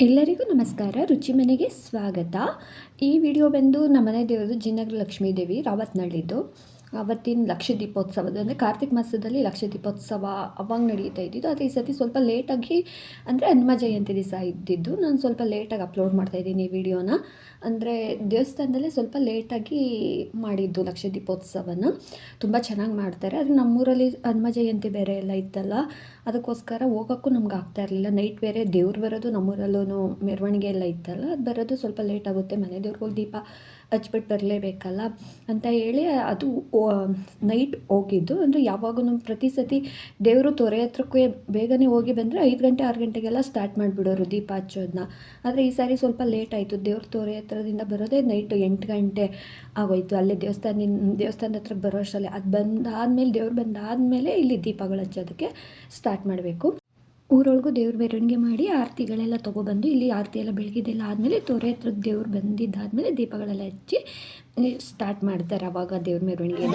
ಎಲ್ಲರಿಗೂ ನಮಸ್ಕಾರ. ರುಚಿ ಮನೆಗೆ ಸ್ವಾಗತ. ಈ ವಿಡಿಯೋ ಬಂದು ನಮ್ಮನೆ ದೇವರು ಜಿನಗರ ಲಕ್ಷ್ಮೀ ದೇವಿ ಅವತ್ತಿನ ಲಕ್ಷ ದೀಪೋತ್ಸವದ, ಅಂದರೆ ಕಾರ್ತಿಕ್ ಮಾಸದಲ್ಲಿ ಲಕ್ಷ ದೀಪೋತ್ಸವ ಅವಾಗ ನಡೀತಾ ಇದ್ದಿದ್ದು, ಆದರೆ ಈ ಸತಿ ಸ್ವಲ್ಪ ಲೇಟಾಗಿ, ಅಂದರೆ ಹನುಮ ಜಯಂತಿ ದಿವಸ ಇದ್ದಿದ್ದು, ನಾನು ಸ್ವಲ್ಪ ಲೇಟಾಗಿ ಅಪ್ಲೋಡ್ ಮಾಡ್ತಾಯಿದ್ದೀನಿ ಈ ವಿಡಿಯೋನ. ಅಂದರೆ ದೇವಸ್ಥಾನದಲ್ಲೇ ಸ್ವಲ್ಪ ಲೇಟಾಗಿ ಮಾಡಿದ್ದು ಲಕ್ಷ ದೀಪೋತ್ಸವನ. ತುಂಬ ಚೆನ್ನಾಗಿ ಮಾಡ್ತಾರೆ. ಆದರೆ ನಮ್ಮೂರಲ್ಲಿ ಹನುಮ ಜಯಂತಿ ಬೇರೆ ಎಲ್ಲ ಇತ್ತಲ್ಲ, ಅದಕ್ಕೋಸ್ಕರ ಹೋಗೋಕ್ಕೂ ನಮ್ಗೆ ಆಗ್ತಾ ಇರಲಿಲ್ಲ. ನೈಟ್ ಬೇರೆ ದೇವ್ರು ಬರೋದು ನಮ್ಮೂರಲ್ಲೂ ಮೆರವಣಿಗೆ ಎಲ್ಲ ಇತ್ತಲ್ಲ, ಅದು ಬರೋದು ಸ್ವಲ್ಪ ಲೇಟ್ ಆಗುತ್ತೆ. ಮನೆ ದೇವ್ರಿಗೆ ಹೋಗಿ ದೀಪ ಹಚ್ಬಿಟ್ಟು ಬರಲೇಬೇಕಲ್ಲ ಅಂತ ಹೇಳಿ ಅದು ನೈಟ್ ಹೋಗಿದ್ದು. ಅಂದರೆ ಯಾವಾಗೂ ಪ್ರತಿ ಸತಿ ದೇವರು ತೊರೆ ಹತ್ರಕ್ಕೆ ಬೇಗನೆ ಹೋಗಿ ಬಂದರೆ ಐದು ಗಂಟೆ, ಆರು ಗಂಟೆಗೆಲ್ಲ ಸ್ಟಾರ್ಟ್ ಮಾಡಿಬಿಡೋರು ದೀಪ ಹಚ್ಚೋದನ್ನ ಆದರೆ ಈ ಸಾರಿ ಸ್ವಲ್ಪ ಲೇಟ್ ಆಯಿತು. ದೇವ್ರ ತೊರೆ ಹತ್ರದಿಂದ ಬರೋದೇ ನೈಟ್ ಎಂಟು ಗಂಟೆ ಆಗೋಯ್ತು. ಅಲ್ಲೇ ದೇವಸ್ಥಾನದಿಂದ ದೇವಸ್ಥಾನದ ಹತ್ರ ಬರೋ ಅಷ್ಟರಲ್ಲೇ. ಅದು ಬಂದಾದಮೇಲೆ, ದೇವ್ರು ಬಂದಾದಮೇಲೆ ಇಲ್ಲಿ ದೀಪಗಳು ಹಚ್ಚೋದಕ್ಕೆ ಸ್ಟಾರ್ಟ್ ಮಾಡಬೇಕು. ಊರೊಳಗೂ ದೇವ್ರ ಮೆರವಣಿಗೆ ಮಾಡಿ ಆರತಿಗಳೆಲ್ಲ ತೊಗೊಬಂದು ಇಲ್ಲಿ ಆರತಿ ಎಲ್ಲ ಬೆಳಗಿದೆಲ್ಲ ಆದಮೇಲೆ ತೊರೆ ಹತ್ರದ ದೇವ್ರು ಬಂದಿದ್ದಾದಮೇಲೆ ದೀಪಗಳೆಲ್ಲ ಹಚ್ಚಿ ಸ್ಟಾರ್ಟ್ ಮಾಡ್ತಾರೆ ಅವಾಗ ದೇವ್ರ ಮೆರವಣಿಗೆನ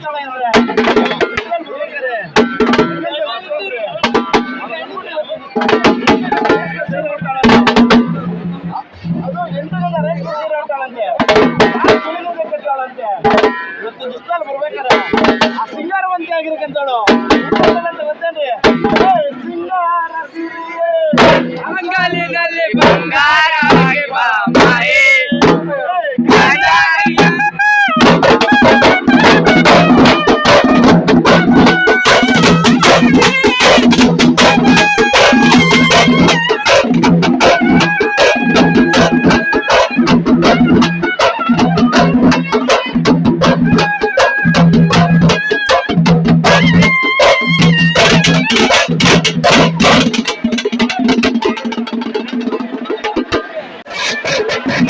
ಧರ್ಮಾಂತ ಅಂತ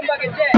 immer gedeckt.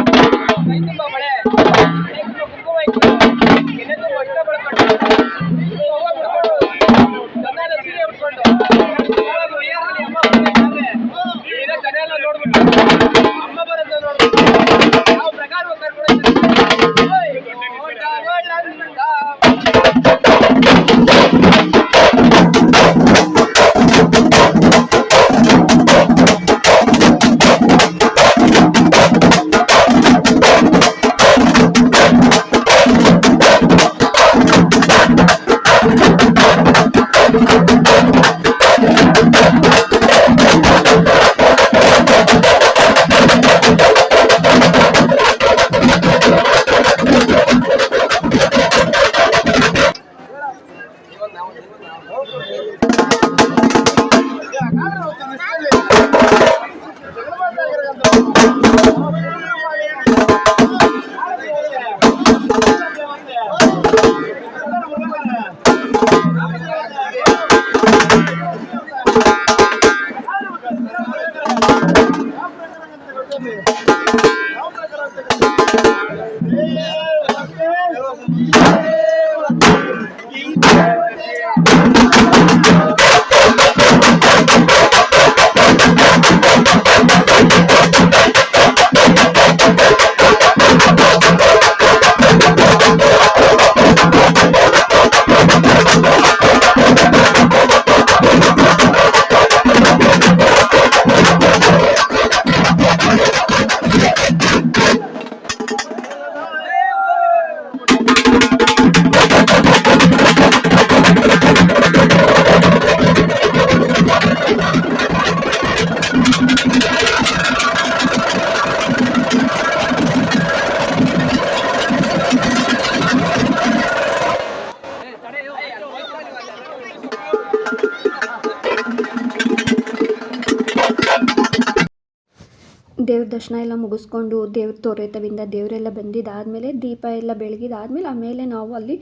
ದೇವ್ರ ದರ್ಶನ ಎಲ್ಲ ಮುಗಿಸ್ಕೊಂಡು ದೇವ್ರ ತೋರೈತವಿಂದ ದೇವರೆಲ್ಲ ಬಂದಿದ್ದಾದಮೇಲೆ ದೀಪ ಎಲ್ಲ ಬೆಳಗಿದಾದ್ಮೇಲೆ ಆಮೇಲೆ ನಾವು ಅಲ್ಲಿ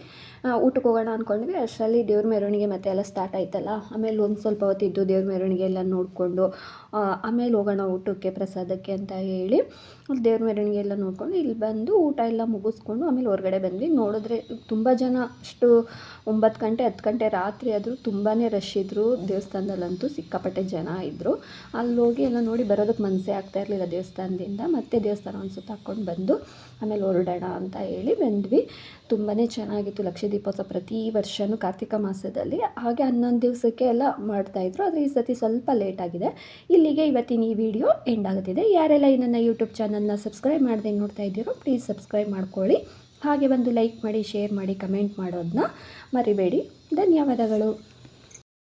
ಊಟಕ್ಕೆ ಹೋಗೋಣ ಅಂದ್ಕೊಂಡ್ವಿ ಅಷ್ಟರಲ್ಲಿ ದೇವ್ರ ಮೆರವಣಿಗೆ ಮತ್ತೆ ಎಲ್ಲ ಸ್ಟಾರ್ಟ್ ಆಯ್ತಲ್ಲ. ಆಮೇಲೆ ಒಂದು ಸ್ವಲ್ಪ ಹೊತ್ತಿದ್ದು ದೇವ್ರ ಮೆರವಣಿಗೆ ಎಲ್ಲ ನೋಡಿಕೊಂಡು ಆಮೇಲೆ ಹೋಗೋಣ ಊಟಕ್ಕೆ, ಪ್ರಸಾದಕ್ಕೆ ಅಂತ ಹೇಳಿ ದೇವ್ರ ಮೆರವಣಿಗೆ ಎಲ್ಲ ನೋಡಿಕೊಂಡು ಇಲ್ಲಿ ಬಂದು ಊಟ ಎಲ್ಲ ಮುಗಿಸ್ಕೊಂಡು ಆಮೇಲೆ ಹೊರಗಡೆ ಬಂದ್ವಿ. ನೋಡಿದ್ರೆ ತುಂಬ ಜನ ಅಷ್ಟು ಒಂಬತ್ತು ಗಂಟೆ, ಹತ್ತು ಗಂಟೆ ರಾತ್ರಿ ಆದರೂ ತುಂಬಾ ರಶ್ ಇದ್ದರು ದೇವಸ್ಥಾನದಲ್ಲಂತೂ ಸಿಕ್ಕಾಪಟ್ಟೆ ಜನ ಇದ್ದರು ಅಲ್ಲಿ ಹೋಗಿ ಎಲ್ಲ ನೋಡಿ ಬರೋದಕ್ಕೆ ಮನಸ್ಸೇ ಆಗ್ತಾ ಇರಲಿಲ್ಲ ದೇವಸ್ಥಾನದಿಂದ. ಮತ್ತೆ ದೇವಸ್ಥಾನ ಒಂದು ಸುತ್ತ ಬಂದು ಆಮೇಲೆ ಹೊರಡೋಣ ಅಂತ ಹೇಳಿ ಬಂದ್ವಿ. ತುಂಬಾ ಚೆನ್ನಾಗಿತ್ತು ಲಕ್ಷ ದೀಪೋತ್ಸವ ಪ್ರತಿ ವರ್ಷವೂ ಕಾರ್ತಿಕ ಮಾಸದಲ್ಲಿ. ಹಾಗೆ ಹನ್ನೊಂದು ದಿವಸಕ್ಕೆ ಎಲ್ಲ ಮಾಡ್ತಾಯಿದ್ರು ಆದರೆ ಈ ಸತಿ ಸ್ವಲ್ಪ ಲೇಟ್ ಆಗಿದೆ. ಇಲ್ಲಿಗೆ ಇವತ್ತಿನ ಈ ವಿಡಿಯೋ ಎಂಡ್ ಆಗುತ್ತಿದೆ. ಯಾರೆಲ್ಲ ಈ ನನ್ನ ಯೂಟ್ಯೂಬ್ ಚಾನಲ್ನ ಸಬ್ಸ್ಕ್ರೈಬ್ ಮಾಡದೆ ನೋಡ್ತಾ ಇದ್ದೀರೋ ಪ್ಲೀಸ್ ಸಬ್ಸ್ಕ್ರೈಬ್ ಮಾಡ್ಕೊಳ್ಳಿ. ಹಾಗೆ ಒಂದು ಲೈಕ್ ಮಾಡಿ ಶೇರ್ ಮಾಡಿ ಕಮೆಂಟ್ ಮಾಡೋದನ್ನ ಮರಿಬೇಡಿ. ಧನ್ಯವಾದಗಳು.